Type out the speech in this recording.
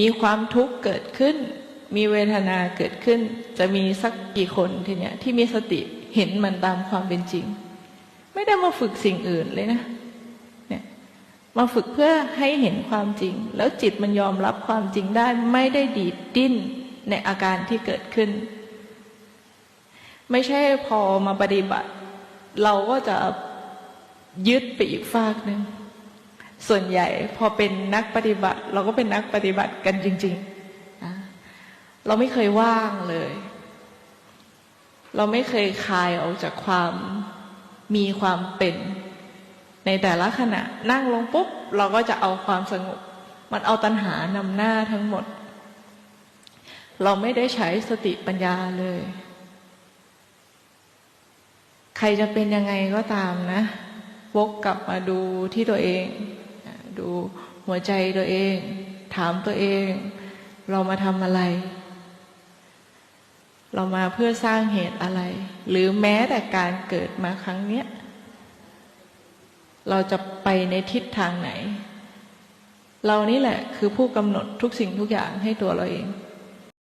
มีความทุกข์เกิดขึ้น มีเวทนาเกิดขึ้น จะมีสักกี่คนทีเนี้ยที่มีสติเห็นมันตามความเป็นจริง ไม่ได้มาฝึกสิ่งอื่นเลยนะเนี่ยมาฝึกเพื่อให้เห็นความจริง แล้วจิตมันยอมรับความจริงได้ไม่ได้ดีดดิ้นในอาการที่เกิดขึ้น ไม่ใช่พอมาปฏิบัติ เราก็จะยึดไปอีกฝากหนึ่ง ส่วนใหญ่พอเป็นนักปฏิบัติ เราก็เป็นนักปฏิบัติกันจริงๆนะเราไม่เคยว่างเลย เราไม่เคยคลายออกจากความมีความเป็น ในแต่ละขณะนั่งลงปุ๊บ เราก็จะเอาความสงบ มันเอาตัณหานำหน้าทั้งหมด เราไม่ได้ใช้สติปัญญาเลย ใครจะเป็นยังไงก็ตามนะ วกกลับมาดูที่ตัวเอง ดูหัวใจตัวเอง ถามตัวเอง เรามาทำอะไร เรามาเพื่อสร้างเหตุอะไร หรือแม้แต่การเกิดมาครั้งเนี้ยเราจะไปในทิศทางไหน เรานี่แหละคือผู้กำหนดทุกสิ่งทุกอย่างให้ตัวเราเอง